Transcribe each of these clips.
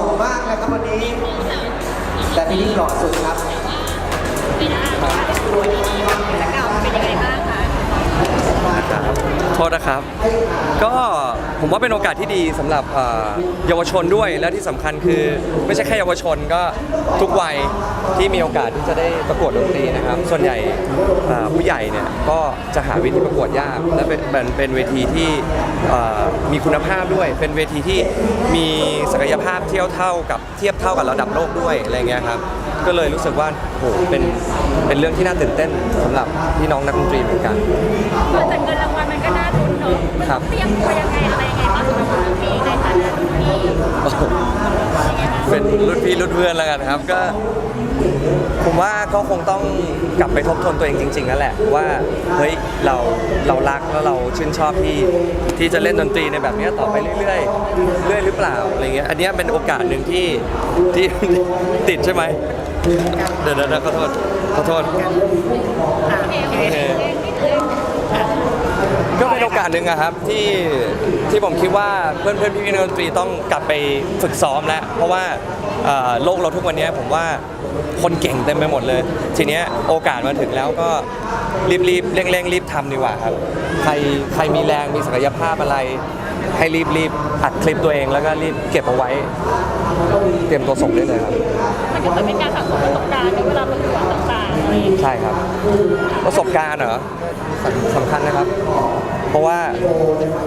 ล่มากเลยครับวันนี้ แต่พี่นิ่หล่อสุดครับสกิจกรรมเป็นยังไงบ้าง นะครับโทษนะครับ ก็ผมว่าเป็นโอกาสที่ดีสำหรับเอ่อเยาวชนด้วยและที่สำคัญคือไม่ใช่แค่เยาวชนก็ทุกวัยที่มีโอกาสที่จะได้ประกวดดนตรีนะครับ ส่วนใหญ่เอ่อผู้ใหญ่เนี่ยก็จะหาเวทีประกวดยากและเป็นเป็นเป็นเวทีที่เอ่อมีคุณภาพด้วย เป็นเวทีที่มีศักยภาพเทียบเท่ากับเทียบเท่ากับระดับโลกด้วยอะไรเงี้ยครับก็เลยรู้สึกว่าโหเป็น เป็นเรื่องที่น่าตื่นเต้นสำหรับพี่น้องนักดนตรีเหมือนกันแต่เงินรางวัลมันก็น่ารุ้นเนอะมันครับ เตรียมตัวยังไงอะไรยังไงบ้างสำหรับรุ่นพี่ในฐานะรุ่นพี่ยังไงบ้างเป็นรุ่นพี่รุ่นเพื่อนแล้วกันครับ ก็ ผมว่าก็คงต้องกลับไปทบทวนตัวเองจริงๆนั่นแหละว่าเฮ้ยเราเรารักแล้วเราชื่นชอบที่ที่จะเล่นดนตรีในแบบเนี้ยต่อไปเรื่อยๆเรื่อยหรือเปล่าอะไรเงี้ยอันเนี้ยเป็นโอกาสหนึ่งที่ที่ ติดใช่ไหม เดี๋ยวเดี๋ยวขอโทษขอโทษโอเคก็เป็นโอกาสหนึ่งอะครับที่ที่ผมคิดว่าเพื่อนเพื่อนๆพี่นักดนตรีต้องกลับไปฝึกซ้อมแล้ว เพราะว่าโลกเราทุกวันนี้ผมว่าคนเก่งเต็มไปหมดเลย ทีเนี้ยโอกาสมาถึงแล้วก็รีบรีบๆเร่งเร่งๆรีบทำดีกว่าครับ ใครใครมีแรงมีศักยภาพอะไร ให้รีบรีบอัดคลิปตัวเองแล้วก็รีบเก็บเอาไว้ เตรียมตัวส่งได้เลยครับ มันก็เหมือนเป็นการสั่งสมประสบการณ์ในเวลาประกวดต่างๆอะไรอย่างเงี้ยใช่ครับ ประสบการณ์เหรอสำสำคัญนะครับ เพราะว่า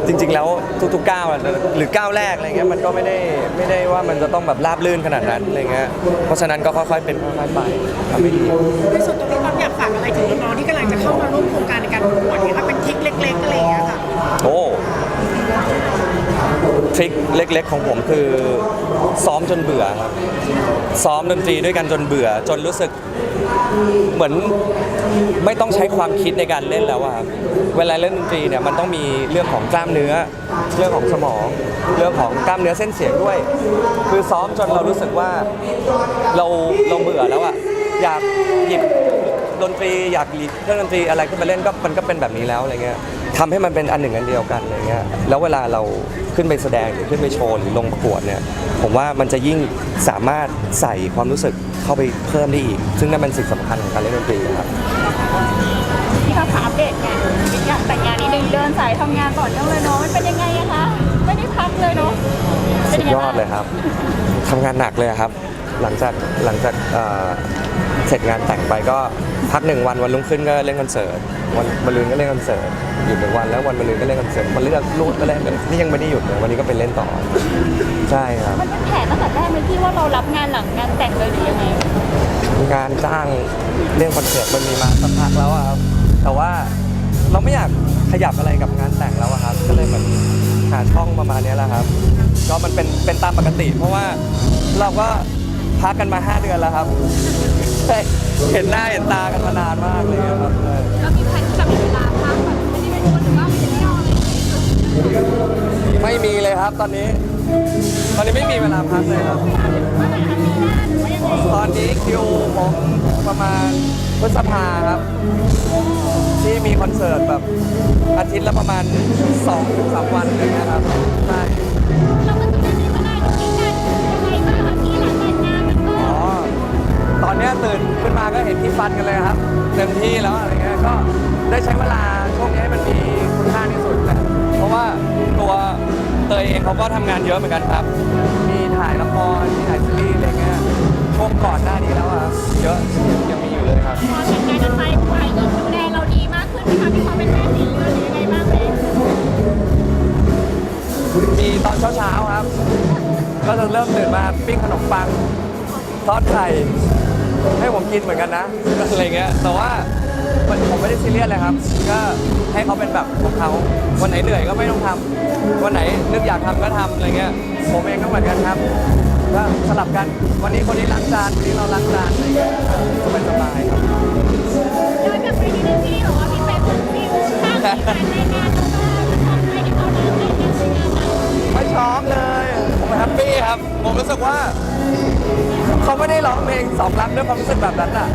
จริง ๆ แล้วทุกๆก้าวอะหรือก้าวแรกอะไรเงี้ยมันก็ไม่ได้ไม่ได้ว่ามันจะต้องแบบราบลื่นขนาดนั้นอะไรเงี้ยเพราะฉะนั้นก็ค่อยๆเป็นค่อยๆไปทำให้ดี ในส่วนตรงนี้เราอยากฝากอะไรถึงน้องๆที่กำลังจะเข้ามาร่วมโครงการในการประกวดเนี่ยค่ะเป็นทริคเล็กๆอะไรอย่างเงี้ยค่ะ โอ้ ทริคเล็ก ๆ ของผมคือซ้อมจนเบื่อครับซ้อมดนตรีด้วยกันจนเบื่อ จนรู้สึกเหมือนไม่ต้องใช้ความคิดในการเล่นแล้วอะครับเวลาเล่นดนตรีเนี่ยมันต้องมีเรื่องของกล้ามเนื้อ เรื่องของสมอง เรื่องของกล้ามเนื้อเส้นเสียงด้วย คือซ้อมจนเรารู้สึกว่าเราเราเบื่อแล้วอะอยากหยิบดนตรีอยากหลีดเครื่องดนตรีอะไรขึ้นมาเล่นก็มันก็เป็นแบบนี้แล้วอะไรเงี้ย ทำให้มันเป็นอันหนึ่งอันเดียวกันอะไรเงี้ยแล้วเวลาเราขึ้นไปแสดงหรือขึ้นไปโชว์หรือลงประกวดเนี่ยผมว่ามันจะยิ่งสามารถใส่ความรู้สึกเข้าไปเพิ่มได้อีก ซึ่งนั่นเป็นสิ่งสำคัญของการเล่นดนตรีครับที่เขาถามอัปเดตไงอยากแต่งงานนิดนึงเดินสายทำงานต่อเนื่องเลยเนาะมันเป็นยังไงอะคะ ไม่ได้พักเลยเนาะเป็นสุดงไงยบ้างอดเลยครับ ทำงานหนักเลยครับ หลังจากหลังจากเอ่อเสร็จงานแต่งไปก็พักหนึ่งวันวันรุ่งขึ้นก็เล่นคอนเสิร์ตวันมะรืนก็เล่นคอนเสิร์ตหยุดหนึ่งวันแล้ววันมะรืนก็เล่นคอนเสิร์ตมันเลือกรูดก็เล่นนี่ยังไม่ได้หยุดเลยวันนี้ก็ไปเล่นต่อ ใช่ครับ มันเป็นแผนตั้งแต่แรกเลยที่ว่าเรารับงานหลังงานแต่งเลยหรือยังไงงานจ้างเรื่องคอนเสิร์ตมันมีมาสักพักแล้วอะครับแต่ว่าเราไม่อยากขยับอะไรกับงานแต่งแล้วอะครับ ก็เลยเหมือนหาช่องประมาณเนี้ยแหละครับ ก็มันเป็นเป็นตามปกติ เพราะว่าเราก็ พักกันมา 5 เดือนแล้วครับใช่เห็นหน้าเห็นตากันมานานมากเลยครับแล้วมีแผนที่จะมีเวลาพักแบบไม่ได้ไปดูหรือว่าไปเที่ยวอะไรอย่างเงี้ยไม่มีเลยครับตอนนี้ ตอนนี้ไม่มีเวลาพักเลยครับ เมื่อไหร่คะปีหน้าหรือว่ายังไงตอนนี้คิวผมประมาณพฤษภาครับ ที่มีคอนเสิร์ตแบบอาทิตย์ละประมาณ2-3ถึง3วันอย่างเงี้ยครับใช่ เราก็จะ ฟันกันเลยครับ เต็มที่แล้วอะไรเงี้ยก็ได้ใช้เวลาช่วงนี้ให้มันมีคุณค่าที่สุดแหละเพราะว่าตัวเตยเองเขาก็ทำงานเยอะเหมือนกันครับ มีถ่ายละครมีถ่ายซีรีส์อะไรเงี้ยช่วงก่อนหน้านี้แล้วอะเยอะยังยังมีอยู่เลยครับ พอแต่งงานกันไปฝ่ายหญิงดูแลเราดีมากขึ้นไหมคะที่เขาเป็นแม่สีเรือนหรือยังไงบ้างเลยมีตอนเช้าๆครับ ก็จะเริ่มตื่นมาปิ้งขนมปังทอดไข่ ให้ผมกินเหมือนกันนะ อะไรเงี้ย แต่ว่ามันผมไม่ได้ซีเรียสเลยครับ ก็ให้เขาเป็นแบบของเขา วันไหนเหนื่อยก็ไม่ต้องทำวันไหนนึกอยากทำก็ทำอะไรเงี้ย ผมเองก็เหมือนกันครับ ก็สลับกัน วันนี้คนนี้ล้างจาน วันนี้เราล้างจานอะไรเงี้ยสบายๆครับ ย้อนกลับไปนิดนึงที่บอกว่าพี่เป็นคนฟิวข้างกันในงานแล้วก็ทำอะไรที่เขาทำในงานในงานนั้น ไม่ชอบเลย ผมแฮปปี้ครับ ผมรู้สึกว่า เขาไม่ได้ร้องเพลงสองรักด้วยความรู้สึกแบบนั้นอะ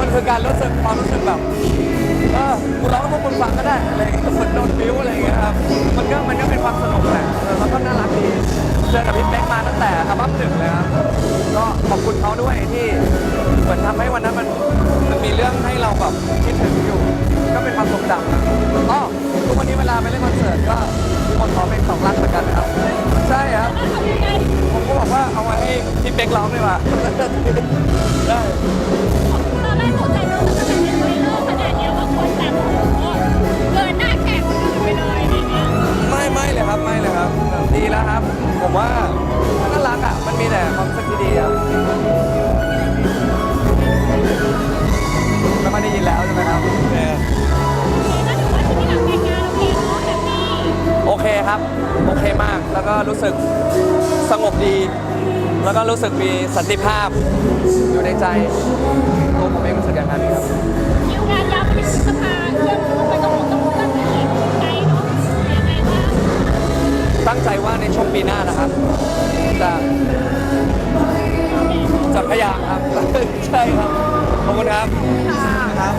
มันคือการรู้สึกความรู้สึกแบบ เออกูร้องให้พวกมึงฟังก็ได้อะไรอย่างเงี้ยเหมือนโดนบิ้วอะไรอย่างเงี้ยครับ มันก็มันก็เป็นความสนุกแหละเออแล้วก็น่ารักดี เจอกับพี่เป๊กมาตั้งแต่อัลบั้มหนึ่งเลยครับ ก็ขอบคุณเขาด้วยที่เหมือนทำให้วันนั้นมันมันมีเรื่องให้เราแบบคิดถึงอยู่ ก็เป็นความทรงจำครับอ๋อทุกวันนี้เวลาไปเล่นคอนเสิร์ตก็มีคนขอเพลงสองรักเหมือนกันนะครับ ใช่ครับ ผมก็บอกว่าเอามาให้ พี่เป๊กร้องดีกว่าได้ ตอนแรกตกใจว่ามันจะเป็นเรื่องขนาดเนี้ยว่าคนแบบโอ้โหเกินหน้าแข่งคนอื่นไปเลยอะไรเงี้ยไม่ไม่เลยครับไม่เลยครับดีแล้วครับ ผมว่าน่ารักอะมันมีแต่ความรู้สึกที่ดีครับแล้วไม่ได้ยินแล้วใช่ไหมครับโอเคครับ โอเคมากแล้วก็รู้สึกสงบดี แล้วก็รู้สึกมีสันติภาพอยู่ในใจตัวผมเองรู้สึกอย่างนั้นครับคิวงานยาวไปถึงพภาเที่อวนู้ไปตรงนู้ตรงนตั้งแต่ไงเนาะยังไงบ้างตั้งใจว่าในช่วงปีหน้านะครับจะจะพยายามครับ ใช่ครับ ขอบคุณครับ ครับ